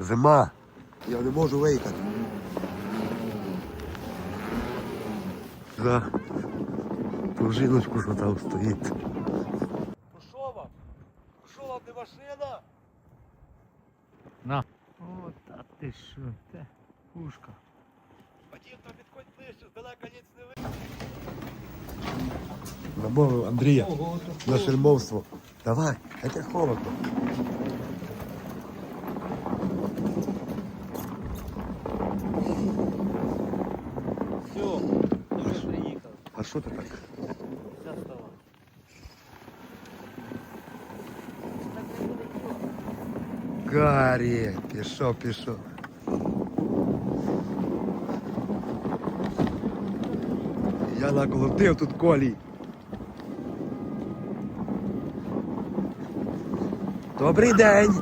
Зима. Я не можу виїхати. За ту жіночку, що там стоїть. Ну що вам? Що вам не машина? На. О, та ти що, те, пушка. Вадим, там підходь ближче, здалека ніц не видно. Намовив Андрія на шельмовство. Давай, яке холодно. що ти так? Вся стала. Гаррі, пішов, пішов. Я наколотив тут колій. Добрий день.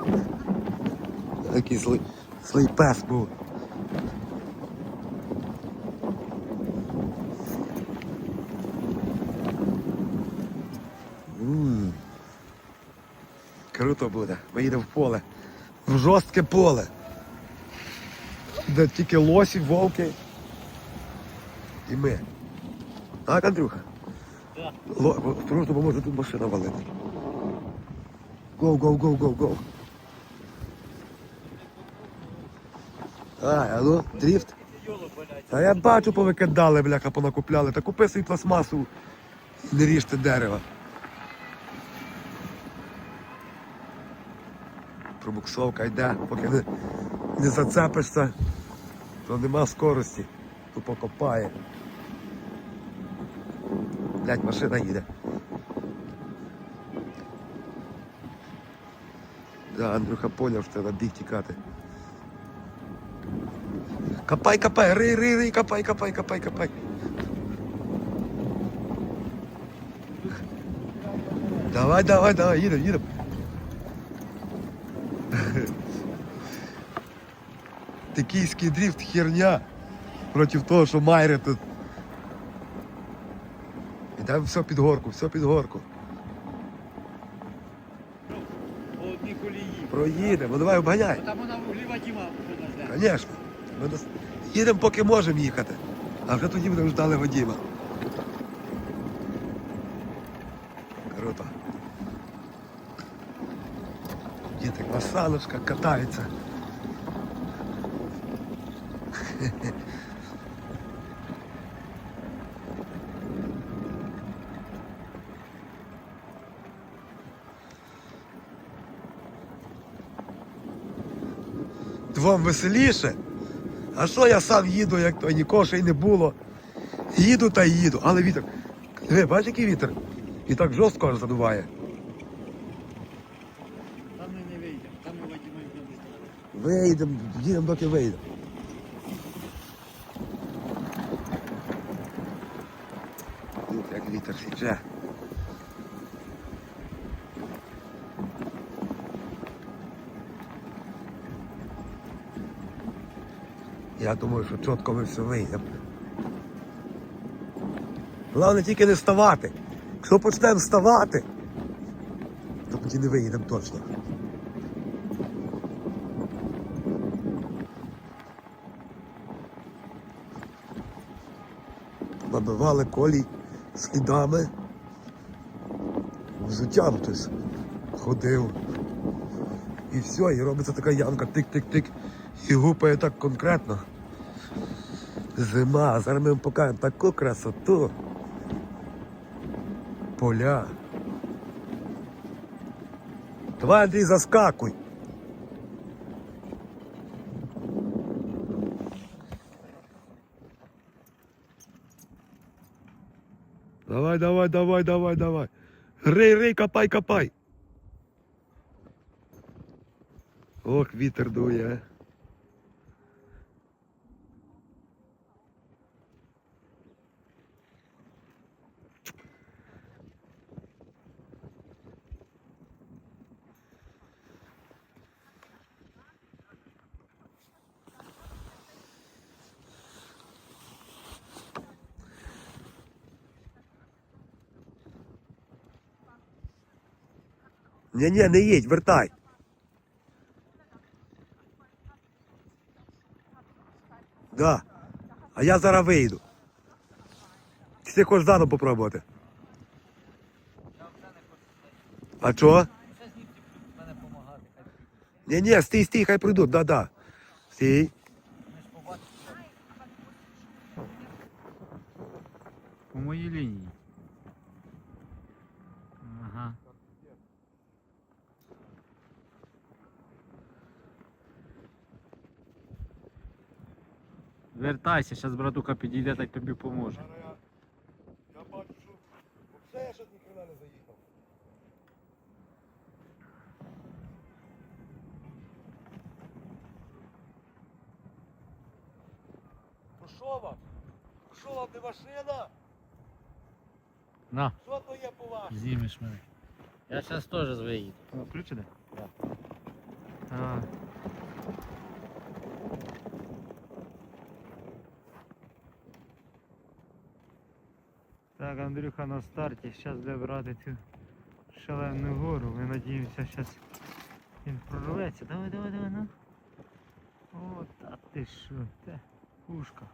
Такий злий, злий пес був. Круто буде. Ми їдемо в поле. В жорстке поле. Де тільки лосі, вовки. І ми. Так, Андрюха? Так. Ло... Бо може тут машина валити. Гоу, гоу, гоу, гоу, гоу. А ну, дріфт. Та я бачу, повикидали, бляха, понакупляли. Та купи собі пластмасу, не ріжте дерева. Пробуксовка йде, поки не, не зацепишся, то нема скорості, то покопає. Блять, машина їде. Да, Андрюха поняв, що треба біг тікати. Копай, копай, рий, рий, рий, копай, копай, копай, копай. Давай, давай, давай, їдем, їдем. Токійський дріфт херня проти того, що майре тут. Ідемо все під горку, все під горку. Проїдемо, давай обганяй. Там вона в углі Вадима вже нас. Звісно. Ми дос- їдемо, поки можемо їхати. А вже тоді будемо ждали Вадима. Круто. Діток на саночках катаються. Вам веселіше? А що я сам їду, як то нікого ще й не було. Їду та їду, але вітер. Ви бачите, який вітер? І так жорстко аж задуває. Там ми не вийдемо, там ми Вадима йдемо ждати. Вийдемо, їдемо, доки вийдемо. Тут як вітер січе. Я думаю, що чітко ми все вийдемо. Головне тільки не вставати. Якщо почнемо вставати, то тоді не виїдемо точно. набивали колій слідами. Взуттям хтось ходив. І все, і робиться така ямка, тик-тик-тик. І гупає так конкретно. Зима, зараз ми вам покажемо таку красоту. Поля. Давай, Андрій, заскакуй. Давай, давай, давай, давай. Рей, рей, копай, копай. Ох, вітер дує. Ні, ні, не їдь, вертай. Да. А я зараз вийду. Ти хочеш заново попробувати. А чого? Ні, ні, стій, стій, хай прийдуть, да-да. Стій. Вертайся, зараз братуха підійде, так тобі поможе. Я бачу, що взагалі я щось ніхрена не заїхав. Ну що вам? Що вам не машина? На, Що то є по вашому? знімеш мене. Я зараз теж виїду. Включене? Так. А. Так, Андрюха на старті, зараз буде брати цю шалену гору. Ми надіємося, зараз він прорветься. Давай, давай, давай, ну. О, та ти що, те, пушка.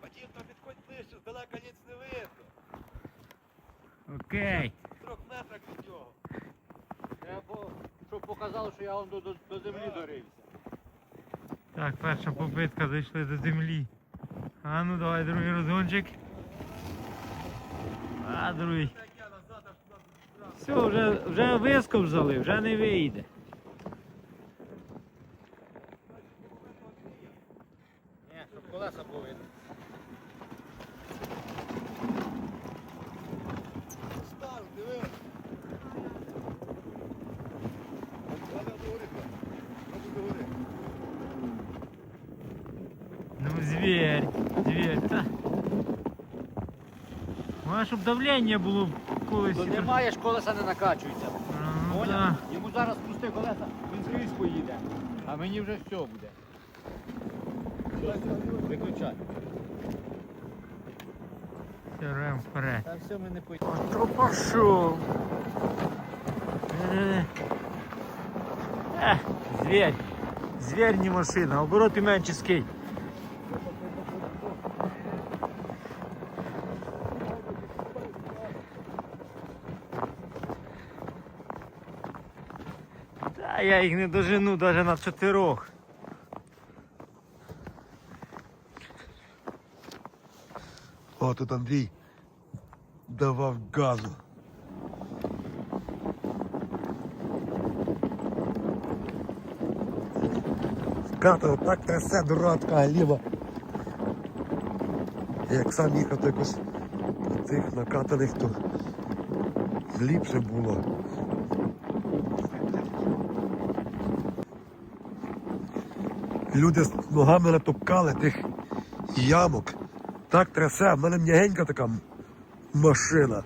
Там підходь ближче, здалека ніц не видно. Окей. В трьох метрах від нього. Треба, щоб показало, що я вам до, до, до землі дорився. Так, перша попитка зайшли до землі. А ну давай другий розгончик. А другий. Все, вже, вже висковзали, вже не вийде. Ні, щоб колеса були. Став, диви. Треба до гори. Треба до гори. Ну, зверь, зверь, та. Має, щоб давлення було в колесі. То немає ж колеса не накачується. Ну, Поняв? да. Йому зараз пусти колеса, він скрізь поїде. А мені вже все буде. Все, виключай. Все, рем вперед. Та все ми не поїдемо. То пошел. Э, зверь. Зверь не машина, обороти менше скинь. Та я їх не дожену навіть на чотирьох. О, тут Андрій давав газу. Ката так трясе дурацька ліва. Як сам їхав, то якось цих накатаних, то ліпше було. Люди з ногами натопкали тих ямок. Так трясе, в мене м'ягенька така машина.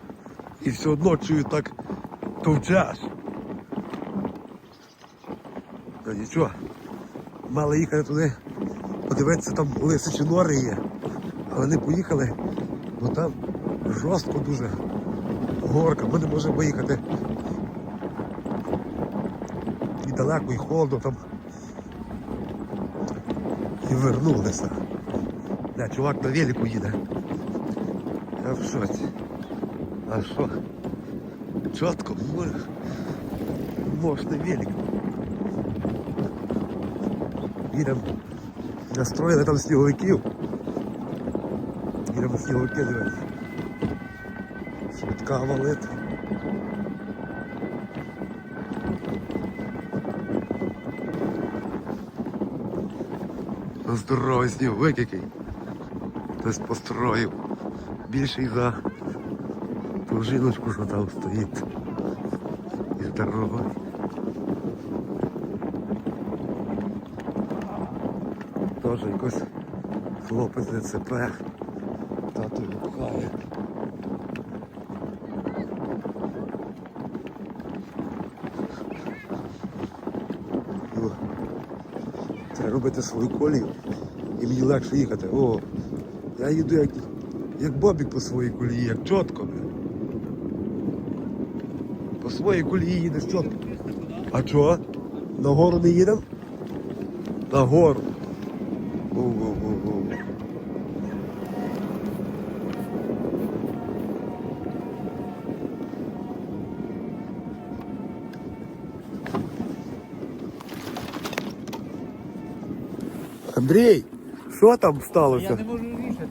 І все одно чую так товчеш. Та нічого. Мали їхати туди, подивитися, там лисичі нори є. А вони поїхали, бо там жорстко дуже горка. Ми не можемо виїхати. І далеко, і холодно там. І вернулися. Да, чувак на велику їде. Я в шоці. А що? Чітко, може, можна велик. Їдемо. Настроїли там сніговиків. Їдемо сніговики дивитися. Швидка валить. Здоровий сніговик який. Хтось построїв. Більший за ту жіночку, що там стоїть. І здоровий. Теж якось хлопець ДЦП. Його пхає. Робити свою колію і мені легше їхати. О, я їду як, як Бобік по своїй колії, як чітко. По своїй колії їдеш чітко. А чого? Нагору не їдемо? Нагору. Воу-воу-воу-воу. Андрій, що там Я не можу рішити.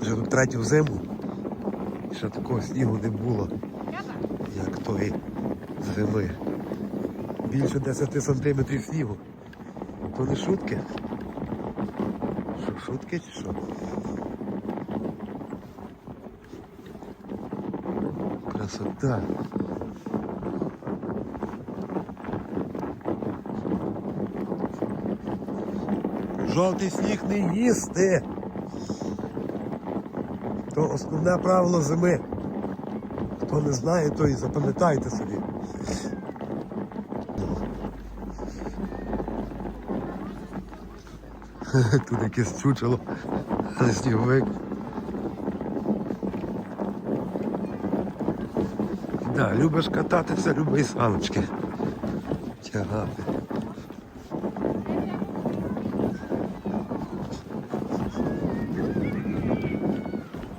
Вже тут третю зиму. Ще такого снігу не було, як тої зими. Більше 10 сантиметрів снігу. То не шутки. Що, шутки чи що? Красота. Жовтий сніг не їсти. То основне правило зими. Хто не знає, то і запам'ятайте собі. Тут якесь чучело, сніговик. Да, любиш кататися, люби саночки. Тягати.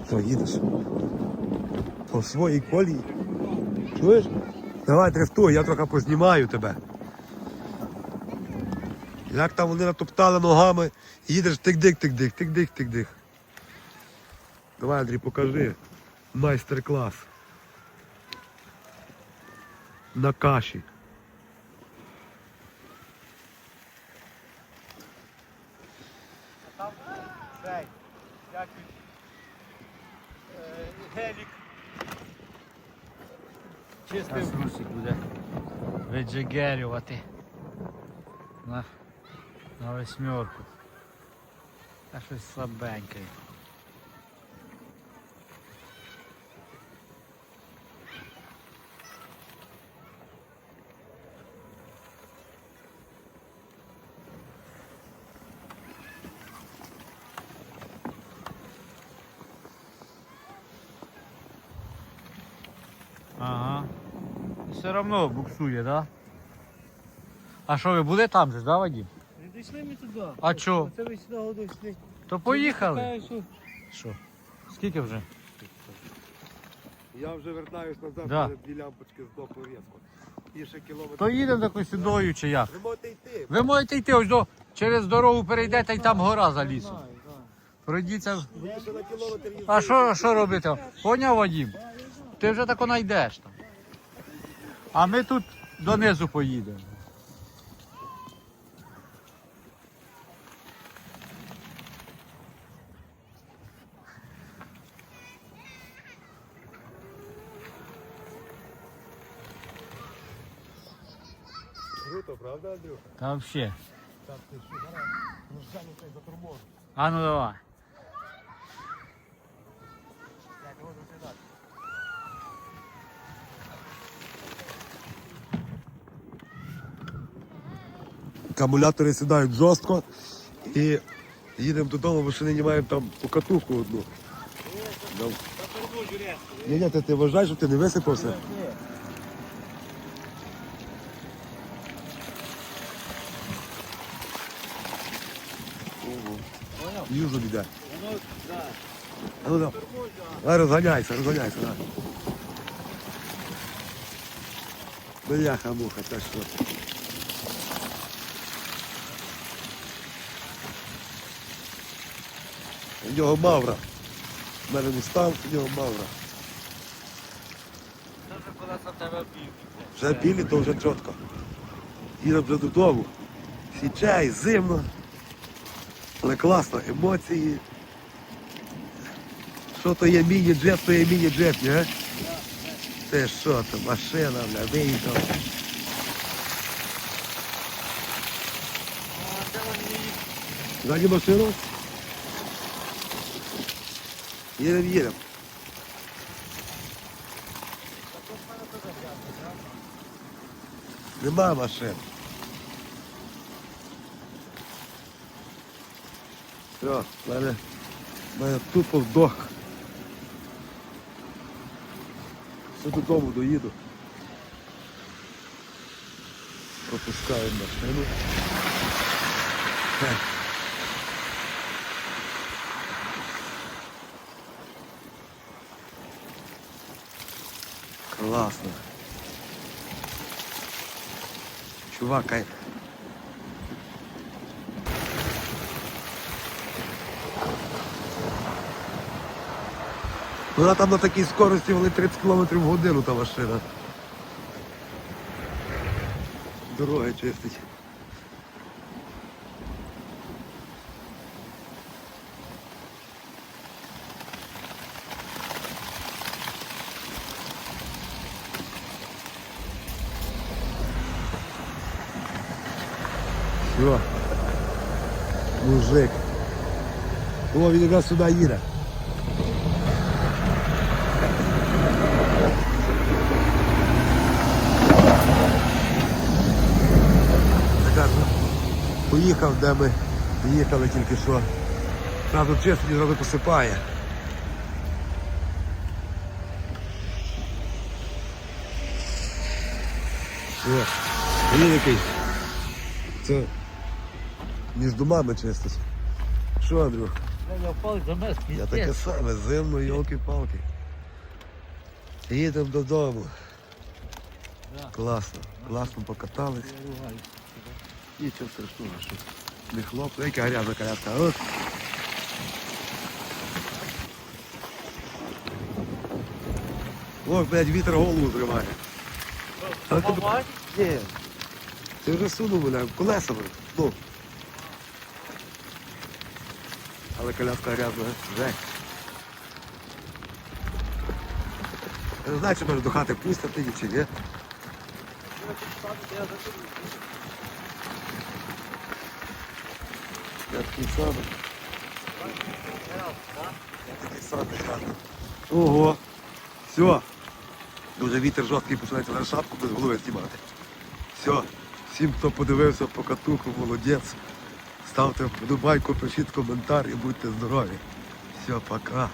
То їдеш по своїй колії. Чуєш? Давай дрифтуй, я трохи познімаю тебе. Як там вони натоптали ногами, їдеш тик-дик, тик-дик, тик-дик, тик-дик. Давай, Андрій, покажи майстер-клас. На каші. Там цей, як гелік. Чистив. Русик буде віджигерювати на, восьмерку. Та щось слабеньке. Ага. Все одно буксує, да? А що, ви були там же, да, Вадим? Не дійшли ми туди. А чо? Це ви сюди дійшли. То поїхали. Що Що? Скільки вже? Я вже вертаюсь назад, Да. дві лямпочки здохли різко. І ще кілометр. То їдемо такою сюдою чи як? Ви можете йти. Ви можете йти ось до через дорогу перейдете і там гора за лісом. Пройдіться. Ви ще на кілометр їздите. А що, що робити? Поняв Вадим? Ти вже тако знайдеш там. А ми тут донизу поїдемо. Круто, правда, Андрюха? Та взагалі. Так, ти що, зараз розжану цей заторможу. А ну давай. Так, можу сідати. Акумулятори сідають жорстко і їдемо додому, бо ще не маємо там покатуху одну. Ні, ні, ти, ти вважаєш, щоб ти не висипався? Юзу біде. воно, да. Ну, давай. Розганяйся, розганяйся. Давай. Бляха муха, та що. У нього мавра. У мене мустав, у нього мавра. Вже білі, то вже чітко. Їдемо вже додому. Січай, зимно. Але класно, емоції. Що то є міні-джет, то є міні-джет, не? Це що то, машина, бля, виїхав. Ззаді машину? Їдемо, їдемо. Нема машин. Все, в мене, тупо вдох. Все додому доїду. Пропускаю машину. Класно. Чувак, а... Вона там на такій скорості вони 30 км в годину та машина. Дороги чистить. Мужик. О, він якраз сюди їде. Поїхав, де ми їхали тільки що. Зразу чисто і зразу посипає. Він який. Це між домами чистить. Що, Андрюх? Я таке саме, зимно, йолки-палки. Їдемо додому. Класно, класно покатались. Нічого страшного, що не хлопці, яка грязна коляска. От. Ох, блядь, вітер голову зриває. Але ти- Ні. Ти вже сунув, бля, колесами. Ну. Але коляска грязна. Жесть. Я не знаю, чи може до хати пустити її, чи ні. Так. Ого. Все. Дуже вітер жорсткий починається на шапку без голови знімати. Все. Всім, хто подивився по катуху, молодець. Ставте вподобайку, пишіть коментар і будьте здорові. Все, пока.